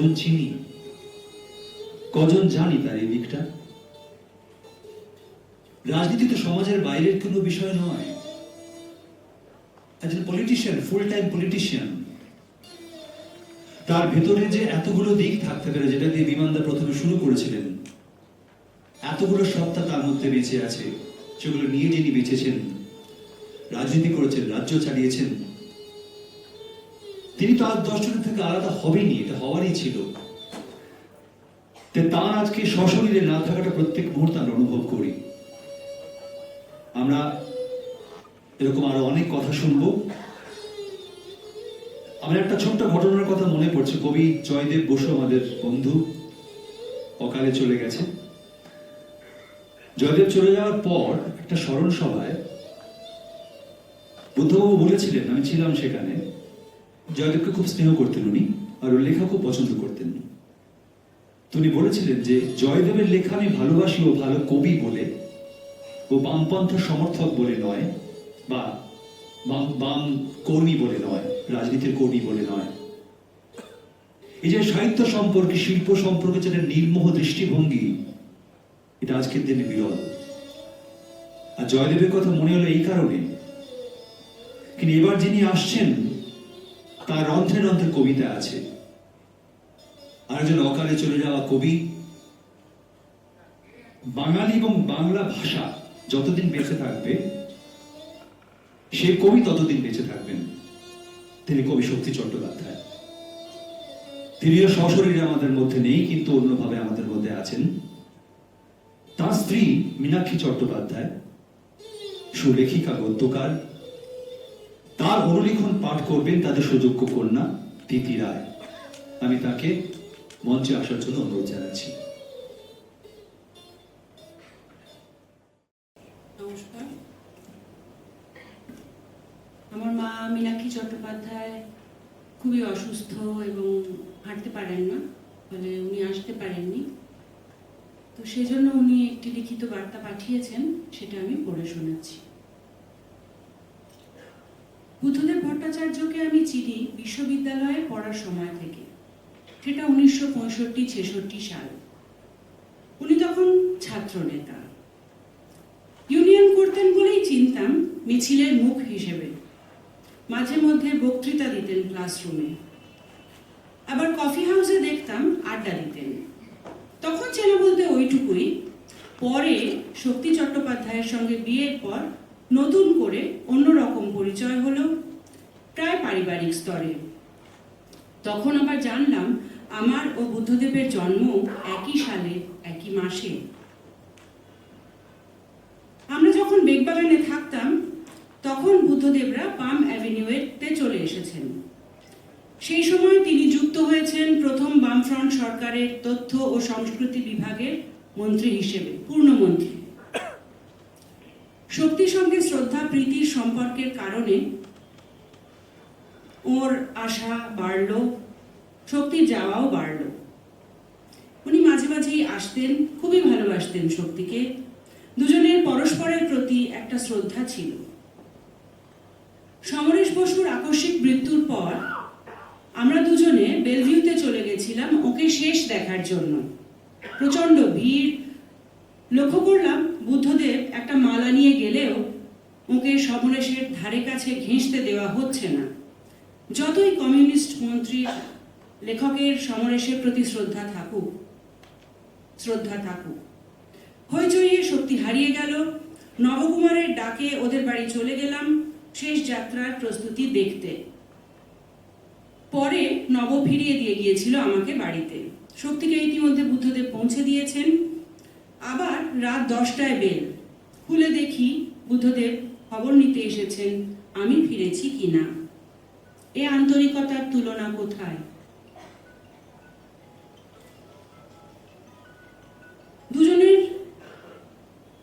কজন চিনি? কজন জানি তার এই দিকটা? রাজনীতি তো সমাজের বাইরের কোনো বিষয় নয়। একজন পলিটিশিয়ান ফুল টাইম পলিটিশিয়ান তার ভেতরে যে এতগুলো দিক থাকতে পারে, যেটা দিয়ে বিমানদা প্রথমে শুরু করেছিলেন, এতগুলো সত্তা তার মধ্যে বেঁচে আছে, সেগুলো নিয়ে যিনি বেঁচেছেন, রাজনীতি করেছেন, রাজ্য চালিয়েছেন তিনি তো আজ দশজনের থেকে আলাদা হবেনি এটা হওয়ারই ছিল। তার আজকে সশরীরে না থাকাটা প্রত্যেক মুহূর্তে আমরা অনুভব করি। আমরা এরকম আরও অনেক কথা শুনব। আমার একটা ছোট্ট ঘটনার কথা মনে পড়ছে। কবি জয়দেব বসু আমাদের বন্ধু, অকালে চলে গেছে। জয়দেব চলে যাওয়ার পর একটা স্মরণ সভায় বুদ্ধবাবু বলেছিলেন, আমি ছিলাম সেখানে জয়দেবকে খুব স্নেহ করতেন উনি আর ওর লেখা খুব পছন্দ করতেন। তো উনি বলেছিলেন যে, জয়দেবের লেখা আমি ভালোবাসি ও ভালো কবি বলে, ও বামপন্থা সমর্থক বলে নয়, বা বাম বাম কর্মী বলে নয়, রাজনীতির কর্মী বলে নয়। এই যে সাহিত্য সম্পর্কে, শিল্প সম্পর্কে যেটা নির্মোহ দৃষ্টিভঙ্গি, এটা আজকের দিনে বিরল। আর জয়দেবের কথা মনে হলো এই কারণে। কিন্তু এবার যিনি আসছেন তার রন্ধ্রে রন্ধ্রে কবিতা আছে। আর একজন অকালে চলে যাওয়া কবি। বাঙালি এবং বাংলা ভাষা যতদিন বেঁচে থাকবে, সে কবি ততদিন বেঁচে থাকবেন। তিনি কবি শক্তি চট্টোপাধ্যায়। তিনিও সশরীরে আমাদের মধ্যে নেই, কিন্তু অন্যভাবে আমাদের মধ্যে আছেন। তার স্ত্রী মীনাক্ষী চট্টোপাধ্যায়, সুলেখিকা গদ্যকার তার অনুলিখন পাঠ করবেন তাদের সুযোগ্য কন্যা তিতি রায়। আমি তাকে মঞ্চে আসার জন্য অনুরোধ জানাচ্ছি। নমস্কার। আমার মা মীনাক্ষী চট্টোপাধ্যায় খুবই অসুস্থ এবং হাঁটতে পারেন না, ফলে উনি আসতে পারেননি। তো সেজন্য উনি একটি লিখিত বার্তা পাঠিয়েছেন, সেটা আমি পড়ে শোনাচ্ছি। বুদ্ধদেব ভট্টাচার্যকে আমি চিনি বিশ্ববিদ্যালয়ে পড়ার সময় থেকে। সেটা উনিশশো পঁয়ষট্টি, ছেষট্টি সাল। উনি তখন ছাত্র নেতা। ইউনিয়ন করতেন বলেই চিনতাম মিছিলের মুখ হিসেবে। মাঝে মধ্যে বক্তৃতা দিতেন ক্লাসরুমে। আবার কফি হাউসে দেখতাম আড্ডা দিতেন। তখন চেনা বলতে ওইটুকুই। পরে শক্তি চট্টোপাধ্যায়ের সঙ্গে বিয়ের পর নতুন করে অন্যরকম পরিচয় হলো প্রায় পারিবারিক স্তরে। তখন আবার জানলাম আমার ও বুদ্ধদেবের জন্ম একই সালে, একই মাসে। আমরা যখন বেগবাগানে থাকতাম, তখন বুদ্ধদেবরা পাম অ্যাভিনিউতে চলে এসেছেন। সেই সময় তিনি যুক্ত হয়েছেন প্রথম বামফ্রন্ট সরকারের তথ্য ও সংস্কৃতি বিভাগের মন্ত্রী হিসেবে, পূর্ণমন্ত্রী শক্তির সঙ্গে শ্রদ্ধা প্রীতির সম্পর্কের কারণে ওর আশা বাড়ল শক্তির যাওয়াও বাড়ল। উনি মাঝে মাঝেই আসতেন, খুবই ভালোবাসতেন শক্তিকে। দুজনের পরস্পরের প্রতি একটা শ্রদ্ধা ছিল। সমরেশ বসুর আকস্মিক মৃত্যুর পর আমরা দুজনে বেলভিউতে চলে গেছিলাম ওকে শেষ দেখার জন্য। প্রচণ্ড ভিড়। লক্ষ্য করলাম বুদ্ধদেব একটা মালা নিয়ে গেলেও ওকে সমরেশের ধারে কাছে ঘেঁষতে দেওয়া হচ্ছে না। যতই কমিউনিস্ট মন্ত্রীর লেখকের সমরেশের প্রতি শ্রদ্ধা থাকুক শ্রদ্ধা থাকুক, হইচইয়ে শক্তি হারিয়ে গেল, নবকুমারের ডাকে ওদের বাড়ি চলে গেলাম, শেষ যাত্রার প্রস্তুতি দেখতে। পরে নব ফিরিয়ে দিয়ে গিয়েছিল আমাকে বাড়িতে। শক্তিকে ইতিমধ্যে বুদ্ধদেব পৌঁছে দিয়েছেন। আবার রাত দশটায় বেল। খুলে দেখি বুদ্ধদেব খবর নিতে এসেছেন, আমি ফিরেছি কিনা এ আন্তরিকতার তুলনা কোথায়? দুজনের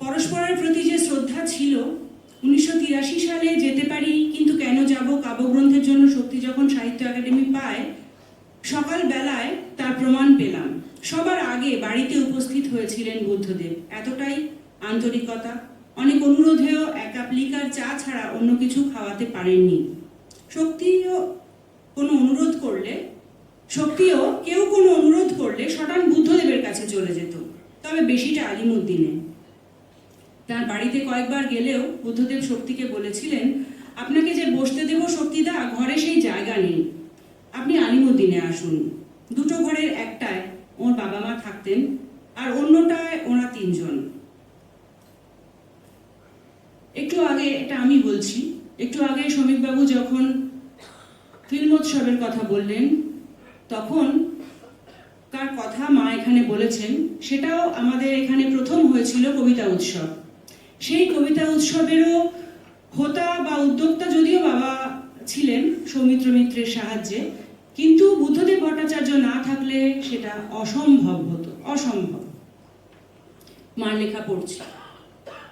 পরস্পরের প্রতি যে শ্রদ্ধা ছিল, উনিশশো তিরাশি সালে যেতে পারি, কিন্তু কেন যাব কাব্যগ্রন্থের জন্য শক্তি যখন সাহিত্য একাডেমি পায় সকাল বেলায় তার প্রমাণ পেলাম। সবার আগে বাড়িতে উপস্থিত হয়েছিলেন বুদ্ধদেব। এতটাই আন্তরিকতা। অনেক অনুরোধেও এক কাপ লিকার চা ছাড়া অন্য কিছু খাওয়াতে পারেননি। শক্তিও কোনো অনুরোধ করলে, শক্তিও কেউ কোনো অনুরোধ করলে সটান বুদ্ধদেবের কাছে চলে যেত, তবে বেশিটা আলিমুদ্দিনে। তার বাড়িতে কয়েকবার গেলেও বুদ্ধদেব শক্তিকে বলেছিলেন, আপনাকে যে বসতে দেব শক্তিদা, ঘরে সেই জায়গা নেই। আপনি আলিমুদ্দিনে আসুন। দুটো ঘরের একটায় ওর বাবা মা থাকতেন আর অন্যটায় ওরা তিনজন একটু এটা আমি বলছি, একটু আগে শ্রমিকবাবু যখন ফিল্মোৎসবের কথা বললেন, তখন কার কথা মা এখানে বলেছেন, সেটাও আমাদের এখানে প্রথম হয়েছিল কবিতা উৎসব। সেই কবিতা উৎসবেরও হোতা বা উদ্যোক্তা যদিও বাবা ছিলেন সৌমিত্র মিত্রের সাহায্যে, কিন্তু বুদ্ধদেব ভট্টাচার্য না থাকলে সেটা অসম্ভব হতো, অসম্ভব। মার লেখা পড়ছি।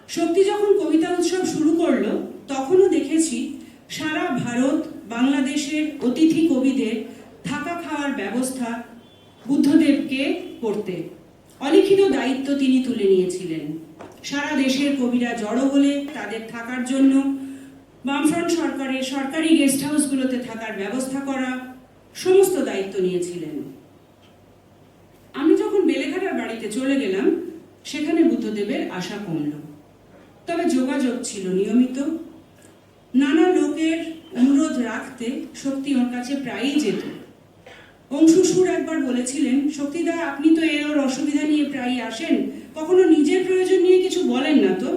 শক্তি যখন কবিতা উৎসব শুরু করল, তখনও দেখেছি সারা ভারত বাংলাদেশের অতিথি কবিদের থাকা খাওয়ার ব্যবস্থা বুদ্ধদেবকে করতে। অলিখিত দায়িত্ব তিনি তুলে নিয়েছিলেন। সারা দেশের কবিরা জড়ো হলে তাদের থাকার জন্য বামফ্রন্ট সরকারের সরকারি গেস্ট হাউসগুলোতে থাকার ব্যবস্থা করা সমস্ত দায়িত্ব নিয়েছিলেন। আমি যখন বেলেঘাটার বাড়িতে চলে গেলাম, সেখানে বুদ্ধদেবের আশা কমল। তবে যোগাযোগ ছিল নিয়মিত। নানা লোকের অনুরোধ রাখতে শক্তি ওর কাছে প্রায়ই যেত। অংশু সুর একবার বলেছিলেন শক্তিদা আপনি তো এর ওর অসুবিধা নিয়ে প্রায়ই আসেন। কখনো নিজের প্রয়োজন নিয়ে কিছু বলেন না তো?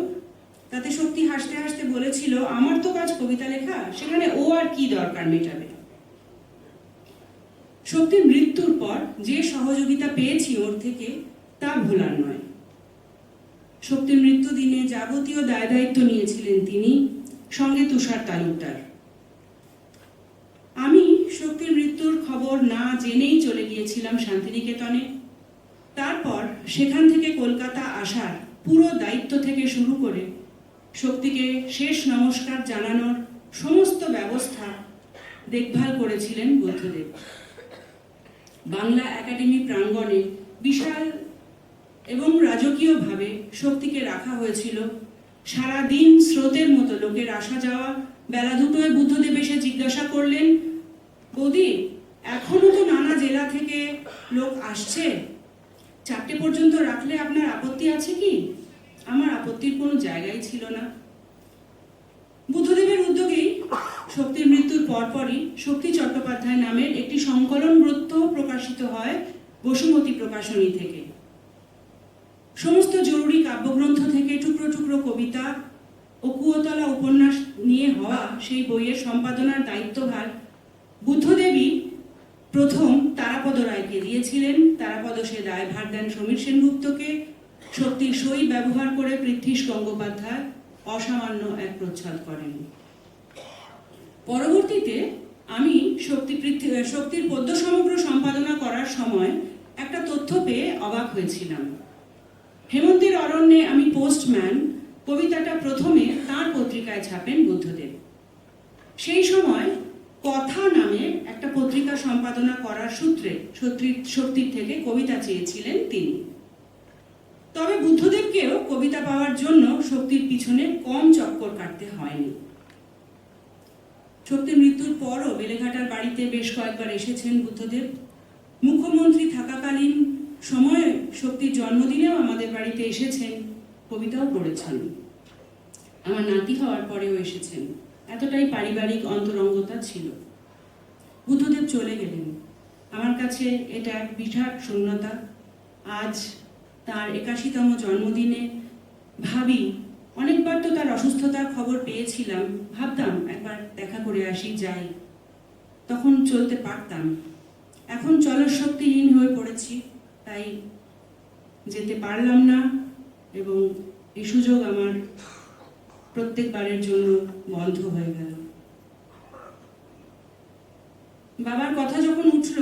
তাতে শক্তি হাসতে হাসতে বলেছিল, আমার তো কাজ কবিতা লেখা, সেখানে ও আর কি দরকার মেটাবে? শক্তির মৃত্যুর পর যে সহযোগিতা পেয়েছি ওর থেকে তা ভোলার নয়। শক্তির মৃত্যু দিনে যাবতীয় দায় দায়িত্ব নিয়েছিলেন তিনি, সঙ্গে তুষার তালুকদার। আমি শক্তির মৃত্যুর খবর না জেনেই চলে গিয়েছিলাম শান্তিনিকেতনে। তারপর সেখান থেকে কলকাতা আসার পুরো দায়িত্ব থেকে শুরু করে শক্তিকে শেষ নমস্কার জানানোর সমস্ত ব্যবস্থা দেখভাল করেছিলেন বুদ্ধদেব। বাংলা একাডেমি প্রাঙ্গণে বিশাল এবং রাজকীয়ভাবে শক্তিকে রাখা হয়েছিল। সারা দিন স্রোতের মতো লোকের আসা যাওয়া, বেলা দুটোয় বুদ্ধদেব এসে জিজ্ঞাসা করলেন, বৌদি, এখনও তো নানা জেলা থেকে লোক আসছে? চারটে পর্যন্ত রাখলে আপনার আপত্তি আছে কি? আমার আপত্তির কোনো জায়গাই ছিল না। বুদ্ধদেবের উদ্যোগেই শক্তির মৃত্যুর পরপরই শক্তি চট্টোপাধ্যায় নামের একটি সংকলন গ্রন্থ প্রকাশিত হয় বসুমতী প্রকাশনী থেকে। সমস্ত জরুরি কাব্যগ্রন্থ থেকে টুকরো টুকরো কবিতা ও কুয়োতলা উপন্যাস নিয়ে হওয়া সেই বইয়ের সম্পাদনার দায়িত্বভার বুদ্ধদেবী প্রথম তারাপদ রায়কে দিয়েছিলেন। তারাপদ সে দায়ভার দেন সমীর সেনগুপ্তকে। শক্তির সই ব্যবহার করে পৃথ্বীশ গঙ্গোপাধ্যায় অসামান্য এক প্রচ্ছদ করেন। পরবর্তীতে আমি শক্তি শক্তির পদ্য সমগ্র সম্পাদনা করার সময় একটা তথ্য পেয়ে অবাক হয়েছিলাম। হেমন্তের অরণ্যে আমি পোস্টম্যান কবিতাটা প্রথমে তার পত্রিকায় ছাপেন বুদ্ধদেব। সেই সময় কথা নামে একটা পত্রিকা সম্পাদনা করার সূত্রে শক্তির থেকে কবিতা চেয়েছিলেন তিনি। তবে বুদ্ধদেবকেও কবিতা পাওয়ার জন্য শক্তির পিছনে কম চক্কর কাটতে হয়নি। শক্তির মৃত্যুর পরও বেলেঘাটার বাড়িতে বেশ কয়েকবার এসেছেন বুদ্ধদেব। মুখ্যমন্ত্রী থাকাকালীন সময়ে শক্তির জন্মদিনেও আমাদের বাড়িতে এসেছেন কবিতাও পড়েছেন। আমার নাতি হওয়ার পরেও এসেছেন। এতটাই পারিবারিক অন্তরঙ্গতা ছিল। বুদ্ধদেব চলে গেলেন। আমার কাছে এটা এক বিরাট শূন্যতা। আজ তার একাশিতম জন্মদিনে ভাবি, অনেকবার তো তার অসুস্থতার খবর পেয়েছিলাম। ভাবতাম একবার দেখা করে আসি, যাই। তখন চলতে পারতাম। এখন চলার শক্তিহীন হয়ে পড়েছি, তাই যেতে পারলাম না এবং এই সুযোগ আমার প্রত্যেকবারের জন্য বন্ধ হয়ে গেল। বাবার কথা যখন উঠল,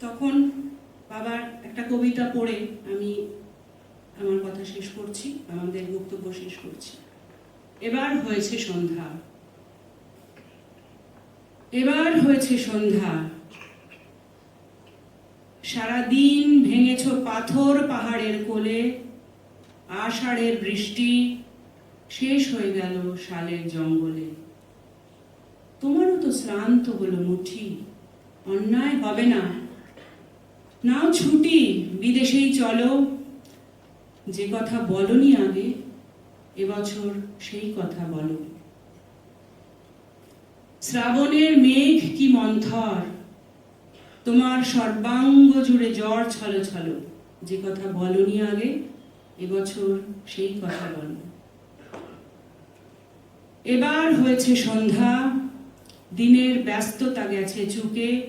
তখন বাবার একটা কবিতা পড়ে আমি আমার কথা শেষ করছি, আমাদের বক্তব্য শেষ করছি। এবার হয়েছে সন্ধ্যা। এবার হয়েছে সন্ধ্যা। সারা দিন ভেঙেছ পাথর পাহাড়ের কোলে, আষাঢ়ের বৃষ্টি শেষ হয়ে গেল শালের জঙ্গলে। তোমারও তো শ্রান্ত হলো মুঠি, অন্যায় হবে না। নাও ছুটি, বিদেশেই চলো। যে কথা বলনি আগে এবছর সেই কথা বলো। শ্রাবণের মেঘ কি মন্থর, তোমার সর্বাঙ্গ জুড়ে জ্বর ছলো ছলো যে কথা বলনি আগে এবছর সেই কথা বলো। এবার হয়েছে সন্ধ্যা, দিনের ব্যস্ততা গেছে চুকে।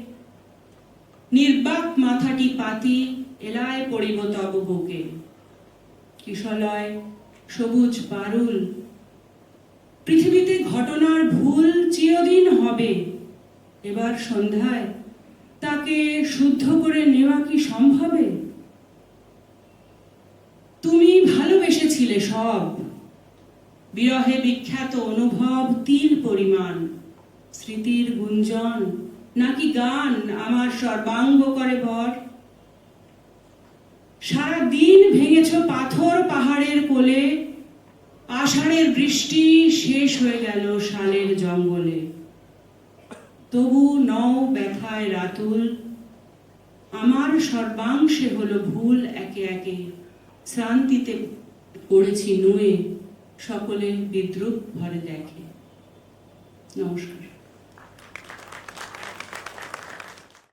নির্বাক মাথাটি পাতি এলায় পড়িব তব বুকে। কিশলয়, সবুজ পারুল পৃথিবীতে ঘটনার ভুল চিরদিন হবে। এবার সন্ধ্যায় তাকে শুদ্ধ করে নেওয়া কি সম্ভবে? সব বিরহে বিখ্যাত অনুভব তিল পরিমাণ। স্মৃতির গুঞ্জন, নাকি গান আমার সর্বাঙ্গ করে ভর সারা দিন ভেঙেছ পাথর পাহাড়ের কোলে, আষাঢ়ের বৃষ্টি শেষ হয়ে গেল শালের জঙ্গলে। তবু নও ব্যথায় রাতুল, আমার সর্বাংশে হলো ভুল একে একে। শ্রান্তিতে পড়েছি নুয়ে সকলে বিদ্রুপ ঘরে দেখে। নমস্কার।